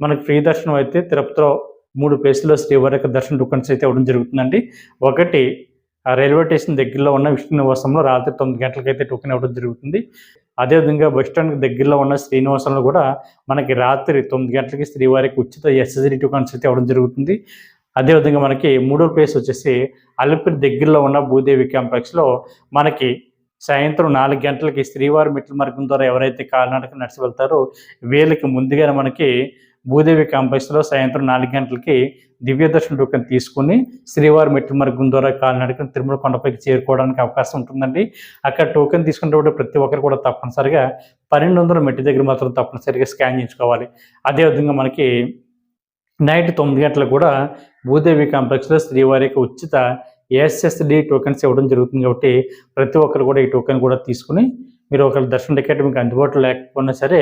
మనకి ఫ్రీ దర్శనం అయితే తిరుపతిలో మూడు ప్లేసుల్లో శ్రీవారి యొక్క దర్శన టోకన్స్ అయితే ఇవ్వడం జరుగుతుందండి. ఒకటి రైల్వే స్టేషన్ దగ్గరలో ఉన్న విష్ణు నివాసంలో రాత్రి తొమ్మిది గంటలకైతే టోకెన్ ఇవ్వడం జరుగుతుంది. అదేవిధంగా బస్ స్టాండ్ దగ్గరలో ఉన్న శ్రీనివాసంలో కూడా మనకి రాత్రి తొమ్మిది గంటలకి శ్రీవారికి ఉచిత ఎస్ఎస్డి టోకన్స్ అయితే ఇవ్వడం జరుగుతుంది. అదేవిధంగా మనకి మూడో ప్లేస్ వచ్చేసి అలిపిరి దగ్గరలో ఉన్న భూదేవి క్యాంప్లెక్స్లో మనకి సాయంత్రం నాలుగు గంటలకి శ్రీవారి మెట్ల మార్గం ద్వారా ఎవరైతే కాలినడక నడిచి వెళ్తారో వీళ్ళకి ముందుగానే మనకి భూదేవి కాంప్లెక్స్లో సాయంత్రం నాలుగు గంటలకి దివ్య దర్శన టోకెన్ తీసుకుని శ్రీవారి మెట్ల మార్గం ద్వారా కాలినడక తిరుమల కొండపైకి చేరుకోవడానికి అవకాశం ఉంటుందండి. అక్కడ టోకెన్ తీసుకునేటప్పుడు ప్రతి ఒక్కరు కూడా తప్పనిసరిగా పన్నెండు వందల మెట్టి దగ్గర మాత్రం తప్పనిసరిగా స్కాన్ చేయించుకోవాలి. అదేవిధంగా మనకి నైట్ తొమ్మిది గంటలకు కూడా భూదేవి కాంప్లెక్స్లో శ్రీవారికి ఉచిత ఎస్ఎస్డి టోకెన్స్ ఇవ్వడం జరుగుతుంది కాబట్టి ప్రతి ఒక్కరు కూడా ఈ టోకెన్ కూడా తీసుకుని మీరు ఒకవేళ దర్శనం టికెట్ మీకు అందుబాటులో లేకపోయినా సరే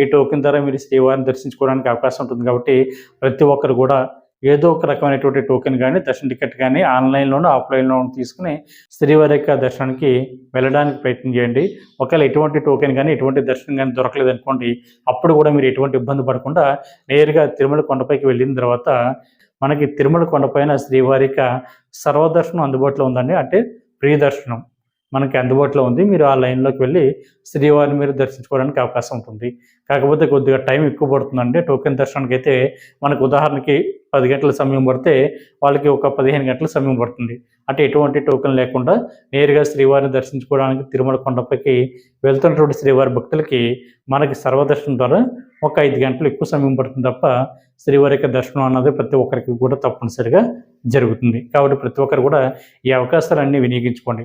ఈ టోకెన్ ద్వారా మీరు శ్రీవారిని దర్శించుకోవడానికి అవకాశం ఉంటుంది కాబట్టి ప్రతి ఒక్కరు కూడా ఏదో ఒక రకమైనటువంటి టోకెన్ కానీ దర్శన టికెట్ కానీ ఆన్లైన్లోనూ ఆఫ్లైన్లోనూ తీసుకుని శ్రీవారి యొక్క దర్శనానికి వెళ్ళడానికి ప్రయత్నం చేయండి. ఒకవేళ ఎటువంటి టోకెన్ కానీ ఎటువంటి దర్శనం కానీ దొరకలేదు అనుకోండి అప్పుడు కూడా మీరు ఎటువంటి ఇబ్బంది పడకుండా నేరుగా తిరుమల కొండపైకి వెళ్ళిన తర్వాత మనకి తిరుమల కొండపైన శ్రీవారిక సర్వదర్శనం అందుబాటులో ఉందండి. అంటే ప్రియదర్శనం. మనకి అందుబాటులో ఉంది. మీరు ఆ లైన్లోకి వెళ్ళి శ్రీవారిని మీరు దర్శించుకోవడానికి అవకాశం ఉంటుంది. కాకపోతే కొద్దిగా టైం ఎక్కువ పడుతుందండి. టోకెన్ దర్శనానికి అయితే మనకు ఉదాహరణకి పది గంటల సమయం పడితే వాళ్ళకి ఒక పదిహేను గంటల సమయం పడుతుంది. అంటే ఎటువంటి టోకెన్ లేకుండా నేరుగా శ్రీవారిని దర్శించుకోవడానికి తిరుమల కొండపైకి వెళ్తున్నటువంటి శ్రీవారి భక్తులకి మనకి సర్వదర్శనం ద్వారా ఒక ఐదు గంటలు ఎక్కువ సమయం పడుతుంది తప్ప శ్రీవారి యొక్క దర్శనం అన్నది ప్రతి ఒక్కరికి కూడా తప్పనిసరిగా జరుగుతుంది. కాబట్టి ప్రతి ఒక్కరు కూడా ఈ అవకాశాలన్నీ వినియోగించుకోండి.